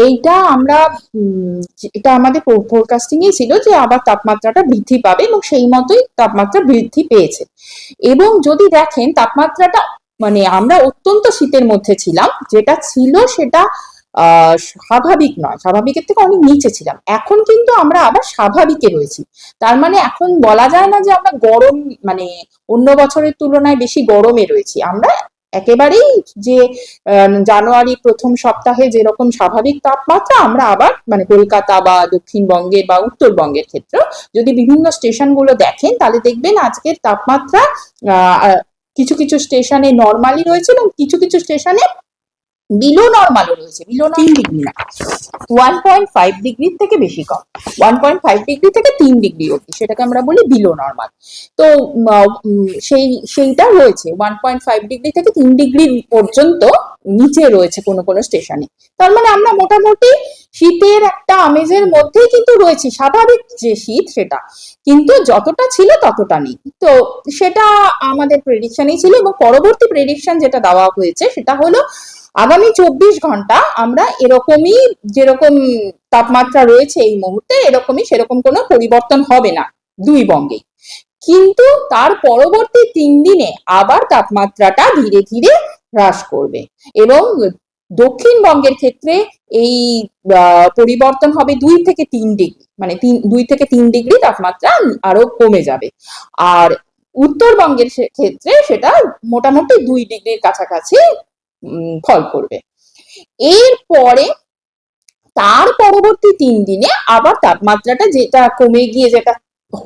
এইটা আমরা এটা আমাদের ফোরকাস্টিং এ ছিল যে আবার তাপমাত্রাটা বৃদ্ধি পাবে এবং সেই মতোই তাপমাত্রা বৃদ্ধি পেয়েছে। এবং যদি দেখেন তাপমাত্রাটা মানে আমরা অত্যন্ত শীতের মধ্যে ছিলাম, যেটা ছিল সেটা স্বাভাবিক নয়। স্বাভাবিকের থেকে অনেক নিচে ছিলাম। এখন কিন্তু আমরা আবার স্বাভাবিকে রয়েছি। তার মানে এখন বলা যায় না যে আমরা গরম মানে অন্য বছরের তুলনায় বেশি গরমে রয়েছি। আমরা একেবারেই যে জানুয়ারি প্রথম সপ্তাহে যেরকম স্বাভাবিক তাপমাত্রা, আমরা আবার মানে কলকাতা বা দক্ষিণবঙ্গে বা উত্তরবঙ্গের ক্ষেত্রে যদি বিভিন্ন স্টেশনগুলো দেখেন, তাহলে দেখবেন আজকের তাপমাত্রা কিছু কিছু স্টেশনে নর্মালি রয়েছে এবং কিছু কিছু স্টেশনে বিলো নর্মালও রয়েছে বিলো তিন ডিগ্রি না ওয়ান পয়েন্ট ফাইভ ডিগ্রির থেকে বেশি কম ওয়ান পয়েন্ট ফাইভ ডিগ্রি থেকে তিন ডিগ্রি অবধি সেটাকে আমরা বলি বিলো নর্মাল তো সেই সেইটা রয়েছে ওয়ান পয়েন্ট ফাইভ ডিগ্রি থেকে তিন ডিগ্রি পর্যন্ত নিচে রয়েছে কোনো কোনো স্টেশনে তার মানে আমরা মোটামুটি শীতের একটা আমেজের মধ্যেই কিন্তু রয়েছে স্বাভাবিক যে শীত সেটা। কিন্তু যতটা ছিল ততটা নেই। তো সেটা আমাদের প্রেডিকশনই ছিল এবং পরবর্তী প্রেডিকশন যেটা দেওয়া হয়েছে সেটা হলো, আগামী চব্বিশ ঘণ্টা আমরা এরকমই যেরকম তাপমাত্রা রয়েছে এই মুহূর্তে, এরকমই সেরকম কোনো পরিবর্তন হবে না দুই বঙ্গেই কিন্তু তার পরবর্তী তিন দিনে আবার তাপমাত্রাটা ধীরে ধীরে হ্রাস করবে এবং দক্ষিণবঙ্গের ক্ষেত্রে এই পরিবর্তন হবে দুই থেকে তিন ডিগ্রি মানে তিন, দুই থেকে তিন ডিগ্রি তাপমাত্রা আরও কমে যাবে। আর উত্তরবঙ্গের ক্ষেত্রে সেটা মোটামুটি দুই ডিগ্রির কাছাকাছি ফল করবে। এরপরে তার পরবর্তী তিন দিনে আবার তাপমাত্রাটা যেটা কমে গিয়ে যেটা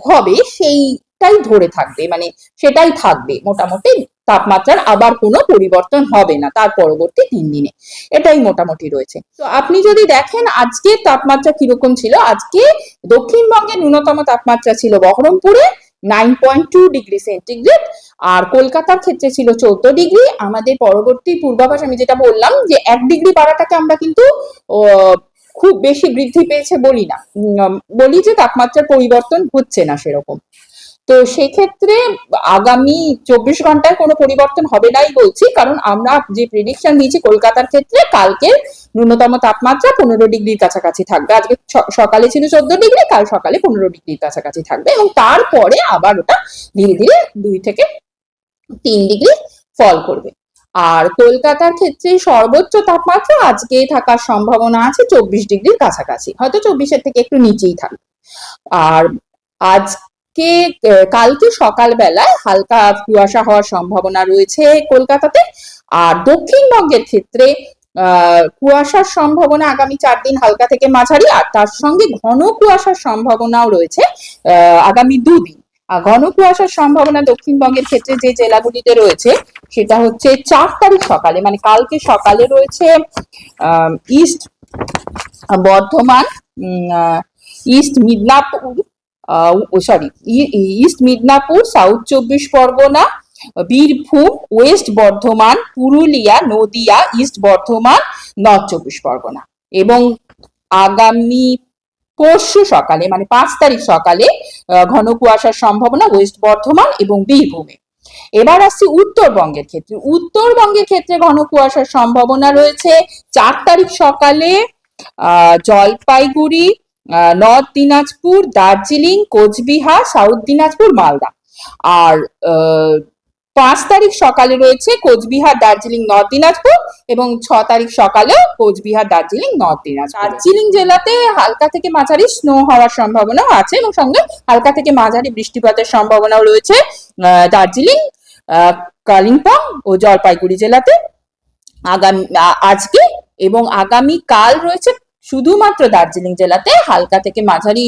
হবে সেইটাই ধরে থাকবে মানে সেটাই থাকবে মোটামুটি। তাপমাত্রার আবার কোনো পরিবর্তন হবে না তার পরবর্তী তিন দিনে। এটাই মোটামুটি রয়েছে। তো আপনি যদি দেখেন আজকে তাপমাত্রা কীরকম ছিল, আজকে দক্ষিণবঙ্গে ন্যূনতম তাপমাত্রা ছিল বহরমপুরে nine point two degree centigrade আর কলকাতার ক্ষেত্রে ছিল চোদ্দ ডিগ্রি আমাদের পরবর্তী পূর্বাভাস আমি যেটা বললাম যে এক ডিগ্রি বাড়াটাকে আমরা কিন্তু খুব বেশি বৃদ্ধি পেয়েছে বলি না। বলি যে তাপমাত্রার পরিবর্তন হচ্ছে না সেরকম। তো সেক্ষেত্রে আগামী চব্বিশ ঘন্টায় কোনো পরিবর্তন হবে নাই বলছি, কারণ আমরা যে প্রেডিকশন দিয়েছি কলকাতার ক্ষেত্রে কালকে ন্যূনতম তাপমাত্রা পনেরো ডিগ্রির কাছাকাছি থাকবে। আজকে সকালে ছিল চোদ্দ ডিগ্রি, কাল সকালে পনেরো ডিগ্রির কাছাকাছি থাকবে এবং তারপরে আবার ওটা ধীরে ধীরে দুই থেকে তিন ডিগ্রি ফল করবে। আর কলকাতার ক্ষেত্রে সর্বোচ্চ তাপমাত্রা আজকে থাকার সম্ভাবনা আছে চব্বিশ ডিগ্রির কাছাকাছি, হয়তো চব্বিশের থেকে একটু নিচেই থাকবে। আর আজকে আহ, কালকে সকালবেলায় হালকা কুয়াশা হওয়ার সম্ভাবনা রয়েছে কলকাতাতে। আর দক্ষিণবঙ্গের ক্ষেত্রে কুয়াশার সম্ভাবনা আগামী চার দিন হালকা থেকে মাঝারি আর তার সঙ্গে ঘন কুয়াশার সম্ভাবনাও রয়েছে আগামী দুদিন। ঘন কুয়াশার সম্ভাবনা দক্ষিণবঙ্গের ক্ষেত্রে যে জেলাগুলিতে রয়েছে সেটা হচ্ছে চার তারিখ সকালে মানে কালকে সকালে রয়েছে east Bardhaman east Midnapur sorry east Midnapur south চব্বিশ Pargana, Birbhum west Bardhaman, Purulia, Nadia east Bardhaman north চব্বিশ পরগনা। এবং আগামী পরশু সকালে মানে পাঁচ তারিখ সকালে ঘন কুয়াশার সম্ভাবনা ওয়েস্ট বর্ধমান এবং বীরভূমে। এবার আসছি উত্তরবঙ্গের ক্ষেত্রে। উত্তরবঙ্গের ক্ষেত্রে ঘন কুয়াশার সম্ভাবনা রয়েছে। চার তারিখ সকালে জলপাইগুড়ি নর্থ দিনাজপুর দার্জিলিং কোচবিহার সাউথ দিনাজপুর মালদা। আর পাঁচ তারিখ সকালে রয়েছে কোচবিহার দার্জিলিং নর্থ দিনাজপুর এবং ছ তারিখ সকালে কোচবিহার দার্জিলিং নর্থ দিনাজপুর। দার্জিলিং জেলাতে হালকা থেকে মাঝারি স্নো হওয়ার সম্ভাবনাও আছে এবং সঙ্গে হালকা থেকে মাঝারি বৃষ্টিপাতের সম্ভাবনাও রয়েছে দার্জিলিং কালিম্পং ও জলপাইগুড়ি জেলাতে। আগামী আজকে এবং আগামী কাল রয়েছে শুধুমাত্র দার্জিলিং জেলাতে হালকা থেকে মাঝারি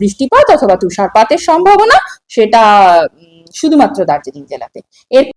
বৃষ্টিপাত অথবা তুষারপাতের সম্ভাবনা, সেটা শুধুমাত্র দার্জিলিং জেলাতে। এর